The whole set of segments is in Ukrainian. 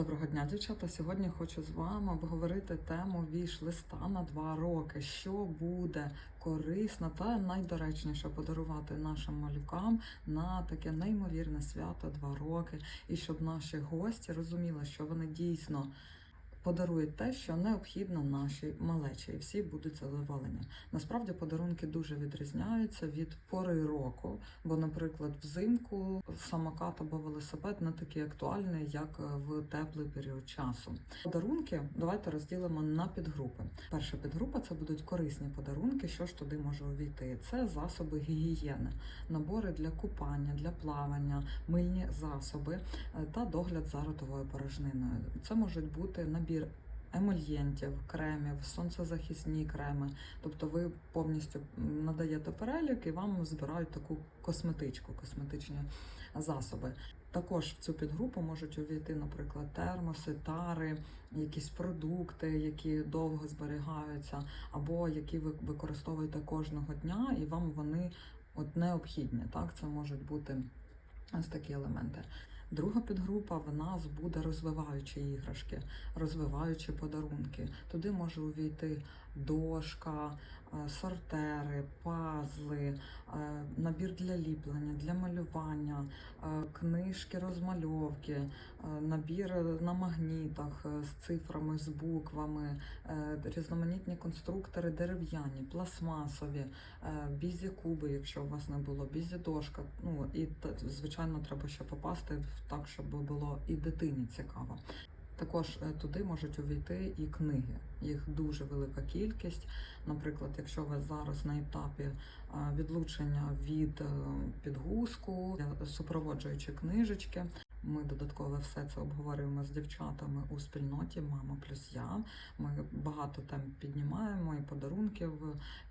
Доброго дня, дівчата. Сьогодні хочу з вами обговорити тему віш-листа на два роки. Що буде корисно та найдоречніше подарувати нашим малюкам на таке неймовірне свято два роки, і щоб наші гості розуміли, що вони дійсно. Подарують те, що необхідно нашій малечі, і всі будуть задоволені. Насправді подарунки дуже відрізняються від пори року, бо, наприклад, взимку самокат або велосипед не такий актуальний, як в теплий період часу. Подарунки давайте розділимо на підгрупи. Перша підгрупа це будуть корисні подарунки. Що ж туди може увійти? Це засоби гігієни, набори для купання, для плавання, мильні засоби е, та догляд за ротовою порожниною. Це можуть бути набір емольєнтів, кремів, сонцезахисні креми. Тобто ви повністю надаєте перелік і вам збирають таку косметичку, косметичні засоби. Також в цю підгрупу можуть увійти, наприклад, термоси, тари, якісь продукти, які довго зберігаються, або які ви використовуєте кожного дня, і вам вони от необхідні. Так, це можуть бути ось такі елементи. Друга підгрупа в нас буде розвиваючі іграшки, розвиваючі подарунки. Туди може увійти дошка, е, сортери, пазли, е, набір для ліплення, для малювання, е, книжки, розмальовки, набір на магнітах з цифрами, з буквами, різноманітні конструктори дерев'яні, пластмасові, е, бізі-куби, якщо у вас не було, бізі-дошка. Ну і звичайно, треба ще попасти так, щоб було і дитині цікаво. Також е, туди можуть увійти і книги. Їх дуже велика кількість. Наприклад, якщо ви зараз на етапі е, відлучення від е, підгузку, супроводжуючи книжечки. Ми додатково все це обговорюємо з дівчатами у спільноті Мама плюс я. Ми багато тем піднімаємо і подарунків.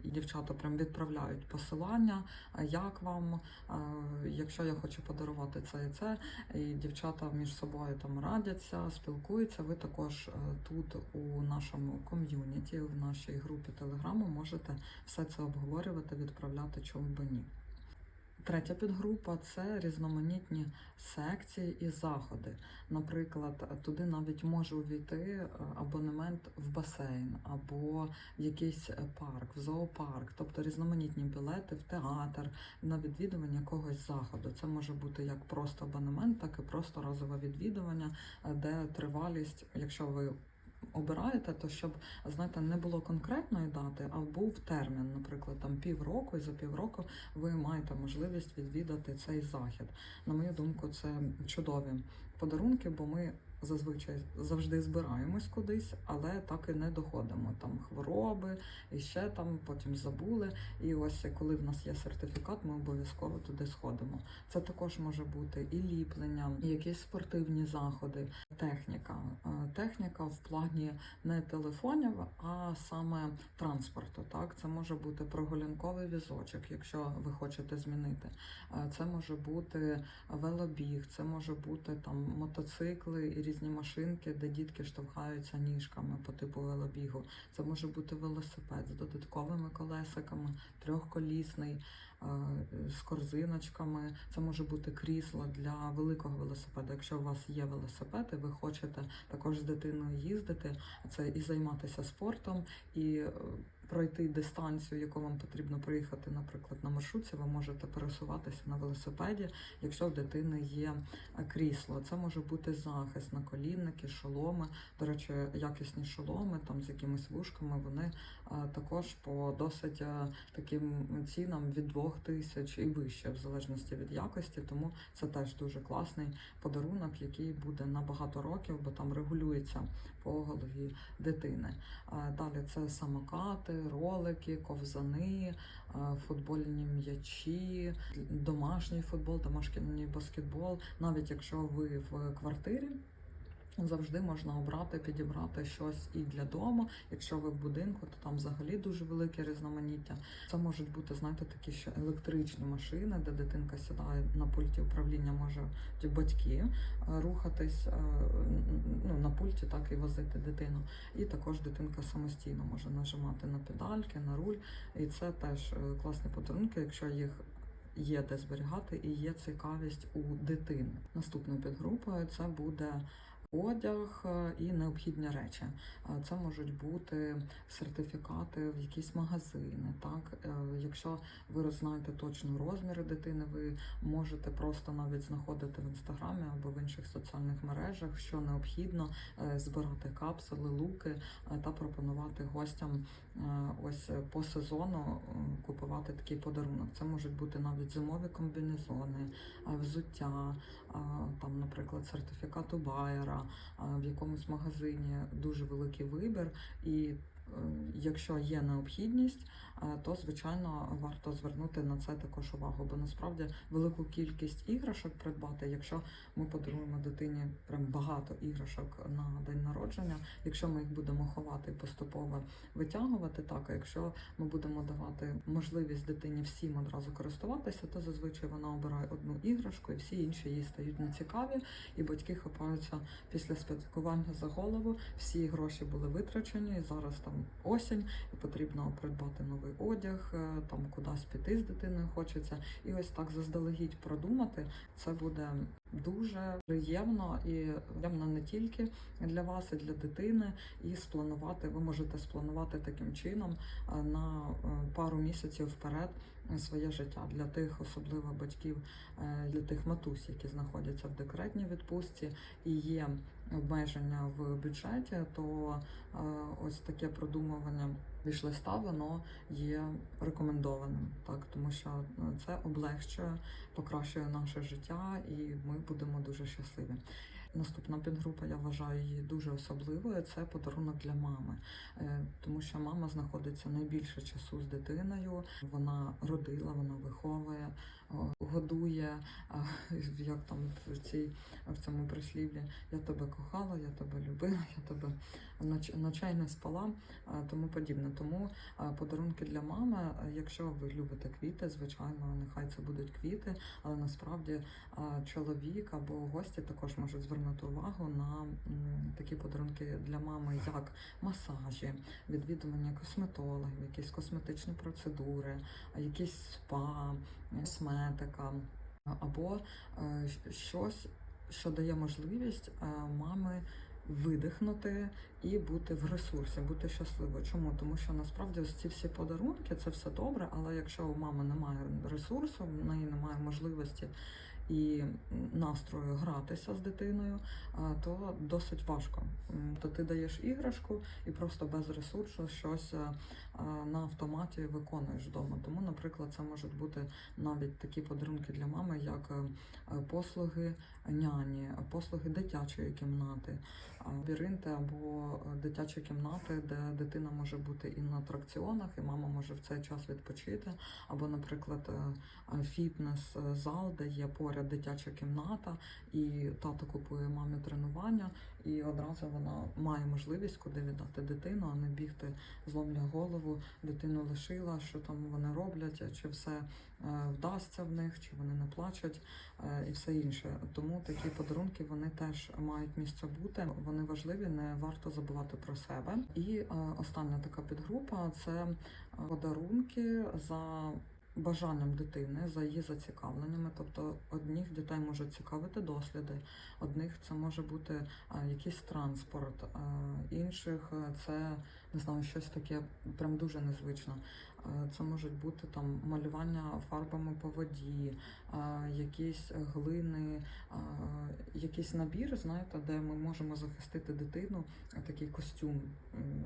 І дівчата прям відправляють посилання, як вам, якщо я хочу подарувати це і це. І дівчата між собою там радяться, спілкуються. Ви також е, тут у нашому ком'юніті, в нашій групі телеграму можете все це обговорювати, відправляти чому би ні. Третя підгрупа це різноманітні секції і заходи. Наприклад, туди навіть може увійти е, абонемент в басейн або в якийсь е, парк, в зоопарк, тобто різноманітні білети в театр на відвідування якогось заходу. Це може бути як просто абонемент, так і просто разове відвідування, е, де тривалість, якщо ви обираєте, то щоб знаєте, не було конкретної дати, а був термін, наприклад, там півроку, і за півроку ви маєте можливість відвідати цей захід. На мою думку, це чудові подарунки, бо ми зазвичай завжди збираємось кудись, але так і не доходимо. Там хвороби, і ще там потім забули. І ось коли в нас є сертифікат, ми обов'язково туди сходимо. Це також може бути і ліплення, і якісь спортивні заходи, техніка. Е, Техніка в плані не телефонів, а саме транспорту. Так, це може бути прогулянковий візочок, якщо ви хочете змінити. Е, Це може бути велобіг, це може бути там мотоцикли і різні машинки, де дітки штовхаються ніжками по типу велобігу. Це може бути велосипед з додатковими колесиками, трьохколісний. Е, З корзиночками, це може бути крісло для великого велосипеда. Якщо у вас є велосипед, і ви хочете також з дитиною їздити, це і займатися спортом, і е, пройти дистанцію, яку вам потрібно проїхати, наприклад, на маршрутці, ви можете пересуватися на велосипеді, якщо в дитини є е, крісло. Це може бути захист, наколінники, шоломи. До речі, якісні шоломи там з якимись вушками, вони е, також по досить е, таким цінам від 2 тисяч і вище, в залежності від якості. Тому це теж дуже класний подарунок, який буде на багато років, бо там регулюється по голові дитини. Далі це самокати, ролики, ковзани, е, футбольні м'ячі, домашній футбол, домашній баскетбол. Навіть якщо ви в квартирі. Завжди можна обрати, підібрати щось і для дому. Якщо ви в будинку, то там взагалі дуже велике різноманіття. Це можуть бути, знаєте, такі ще електричні машини, де дитинка сідає на пульті управління, може батьки е, рухатись е, ну, на пульті, так і возити дитину. І також дитинка самостійно може нажимати на педальки, на руль. І це теж е, класні подарунки, якщо їх є де зберігати і є цікавість у дитини. Наступною підгрупою це буде одяг е, і необхідні речі. Е, Це можуть бути сертифікати в якісь магазини. Так, Е, якщо ви знаєте точно розміри дитини, ви можете просто навіть знаходити в інстаграмі або в інших соціальних мережах, що необхідно збирати капсули, луки та пропонувати гостям ось по сезону купувати такий подарунок. Це можуть бути навіть зимові комбінезони, взуття, там, наприклад, сертифікат у Байера, в якомусь магазині дуже великий вибір і. е, Якщо є необхідність, то звичайно варто звернути на це також увагу, бо насправді велику кількість іграшок придбати, якщо ми подаруємо дитині прям багато іграшок на день народження, якщо ми їх будемо ховати поступово витягувати, так а якщо ми будемо давати можливість дитині всім одразу користуватися, то зазвичай вона обирає одну іграшку, і всі інші їй стають нецікаві, і батьки хапаються після спілкування за голову. Всі гроші були витрачені, і зараз там осінь, і потрібно придбати новий одяг, е, там кудись піти з дитиною хочеться. І ось так заздалегідь продумати. Це буде дуже приємно і приємно не тільки для вас, і для дитини. І спланувати ви можете спланувати таким чином е, на е, пару місяців вперед своє життя для тих, особливо батьків, для тих матусь, які знаходяться в декретній відпустці і є обмеження в бюджеті, то ось таке продумування вішлиста, воно є рекомендованим, так тому що е, це облегчує, покращує наше життя, і ми будемо дуже щасливі. Наступна підгрупа, я вважаю її дуже особливою. Це подарунок для мами, Е, тому що мама знаходиться найбільше часу з дитиною. Вона родила, вона виховує, годує. Як там в цій в цьому прислів'ї я тебе кохала, я тебе любила, я тебе ноч- ночей не спала, тому подібне. Тому подарунки для мами, якщо ви любите квіти, звичайно, нехай це будуть квіти, але насправді чоловік або гості також можуть звернути увагу на такі подарунки для мами, як масажі, відвідування косметологів, якісь косметичні процедури, якісь спа, косметика або е, щось, що дає можливість е, мами видихнути і бути в ресурсі, бути щасливою. Чому? Тому що насправді ці всі подарунки це все добре, але якщо у мами немає ресурсу, в неї немає можливості і настрою гратися з дитиною, то досить важко. То ти даєш іграшку і просто без ресурсу щось а, на автоматі виконуєш вдома. Тому, наприклад, це можуть бути навіть такі подарунки для мами, як е, е, послуги няні, послуги дитячої кімнати, або е, дитячі кімнати, де дитина може бути і на атракціонах, і мама може в цей час відпочити, або, наприклад, е, е, фітнес-зал, де є поряд дитяча кімната, і тато купує мамі тренування, і одразу вона має можливість куди віддати дитину, а не бігти, зломлює голову, дитину лишила, що там вони роблять, чи все е, вдасться в них, чи вони не плачуть, е, і все інше. Тому такі подарунки вони теж мають місце бути. Вони важливі, не варто забувати про себе. І е, остання така підгрупа це подарунки за бажанням дитини, за її зацікавленнями. Тобто одних дітей можуть цікавити досліди, одних це може бути якийсь транспорт, інших це не знаю, щось таке прям дуже незвично. Е, Це можуть бути там малювання фарбами по воді, е, якісь глини, е, якийсь набір, знаєте, де ми можемо захистити дитину, такий костюм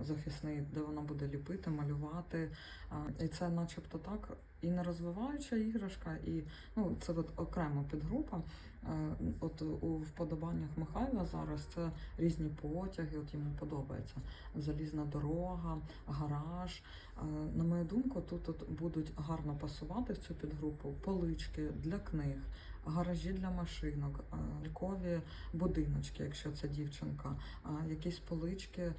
захисний, де вона буде ліпити, малювати. І це, начебто, так, і не розвиваюча іграшка, і ну, це от окрема підгрупа. Е, От у вподобаннях Михайла зараз це різні потяги, от йому подобається залізна дорога, гараж. Е, На мою думку, тут, тут будуть гарно пасувати в цю підгрупу полички для книг, гаражі для машинок, е, лікові будиночки, якщо це дівчинка, якісь полички,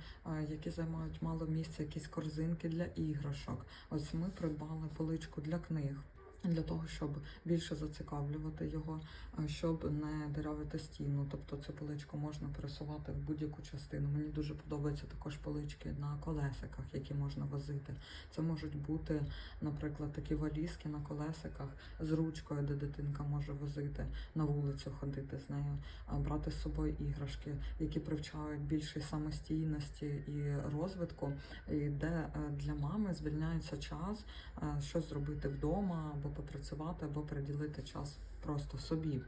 які займають мало місця, якісь корзинки для іграшок. Ось ми придбали поличку для книг. Для того, щоб більше зацікавлювати його, щоб не дирявити стіну. Тобто цю поличку можна пересувати в будь-яку частину. Мені дуже подобаються також полички на колесиках, які можна возити. Це можуть бути, наприклад, такі валізки на колесиках з ручкою, де дитинка може возити на вулицю, ходити з нею, брати з собою іграшки, які привчають більшій самостійності і розвитку, і де е, для мами звільняється час е, щось зробити вдома, або попрацювати, або приділити час просто собі.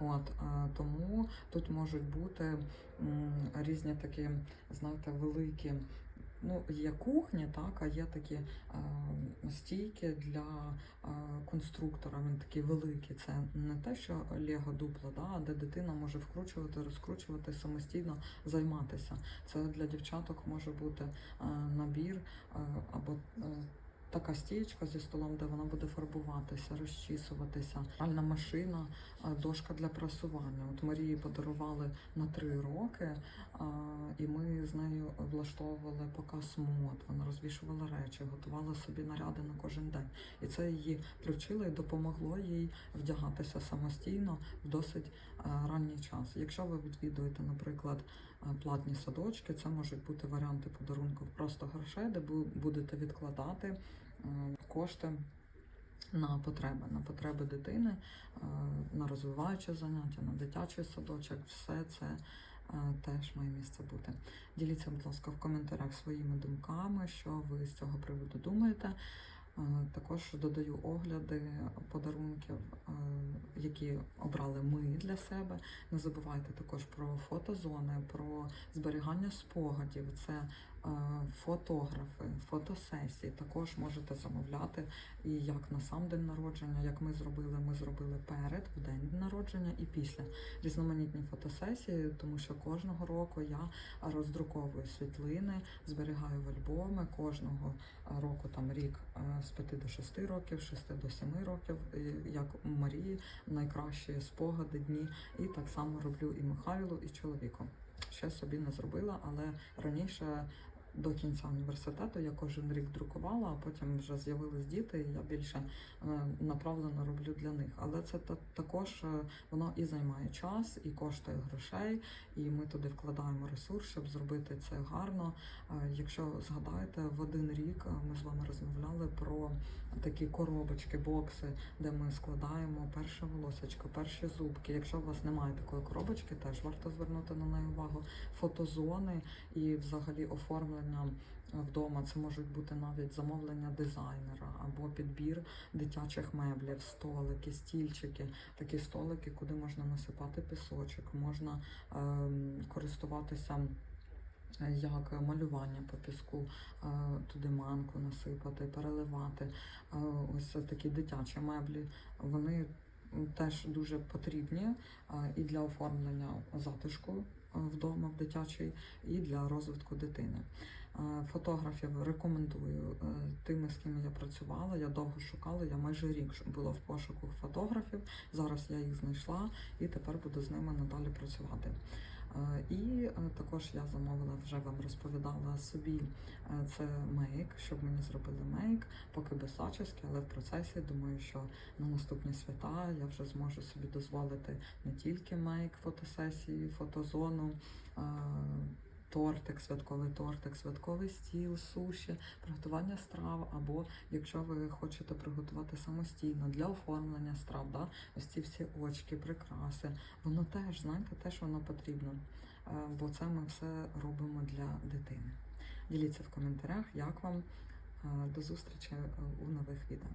От е, тому тут можуть бути різні такі, знаєте, великі. Ну, є кухні, так, а є такі е, стійки для е, конструктора. Він такий великий. Це не те, що Лего дупло, да, де дитина може вкручувати, розкручувати, самостійно займатися. Це для дівчаток може бути е, набір е, або е, така стієчка зі столом, де вона буде фарбуватися, розчісуватися. Пральна машина, е, дошка для прасування. От Марії подарували на три роки, і ми з нею влаштовували показ мод. Вона розвішувала речі, готувала собі наряди на кожен день. І це її привчило і допомогло їй вдягатися самостійно в досить е, ранній час. Якщо ви відвідуєте, наприклад, е, платні садочки, це можуть бути варіанти подарунків просто грошей, де ви будете відкладати е, кошти. На потреби, на потреби дитини, на розвиваючі заняття, на дитячий садочок, все це теж має місце бути. Діліться, будь ласка, в коментарях своїми думками, що ви з цього приводу думаєте. Е, Також додаю огляди подарунків, е, які обрали ми для себе. Не забувайте також про фотозони, про зберігання спогадів. Це е, фотографи, фотосесії. Також можете замовляти і як на сам день народження, як ми зробили, ми зробили перед в день народження і після різноманітні фотосесії, тому що кожного року я роздруковую світлини, зберігаю в альбоми кожного року, там рік е, з 5 до 6 років, з 6 до 7 років, як у Марії найкращі спогади, дні. І так само роблю і Михайлу, і чоловіку. Ще собі не зробила, але раніше. До кінця університету я кожен рік друкувала, а потім вже з'явились діти, і я більше е, направлено роблю для них. Але це та- також е, воно і займає час, і коштує грошей, і ми туди вкладаємо ресурс, щоб зробити це гарно. Е, Якщо згадаєте, в один рік ми з вами розмовляли про такі коробочки, бокси, де ми складаємо перше волосечко, перші зубки. Якщо у вас немає такої коробочки, теж варто звернути на неї увагу. Фотозони і взагалі оформлення вдома. Це можуть бути навіть замовлення дизайнера або підбір дитячих меблів, столики, стільчики, такі столики, куди можна насипати пісочок, можна ем, користуватися. е, Як малювання по піску, е, туди манку насипати, переливати. Е, Ось такі дитячі меблі. Вони теж дуже потрібні е, і для оформлення затишку е, вдома в дитячій, і для розвитку дитини. Е, Фотографів рекомендую е, тими, з ким я працювала. Я довго шукала. Я майже рік була в пошуку фотографів. Зараз я їх знайшла і тепер буду з ними надалі працювати. Е, І е, також я замовила, вже вам розповідала собі е, це мейк, щоб мені зробили мейк, поки без зачіски, але в процесі думаю, що на наступні свята я вже зможу собі дозволити не тільки мейк, фотосесії, фотозону. Тортик, святковий тортик, святковий стіл, суші, приготування страв, або якщо ви хочете приготувати самостійно для оформлення страв, да, ось ці всі очки, прикраси, воно теж, знаєте, теж воно потрібно, Е, бо це ми все робимо для дитини. Діліться в коментарях, як вам. Е, До зустрічі е, у нових відео.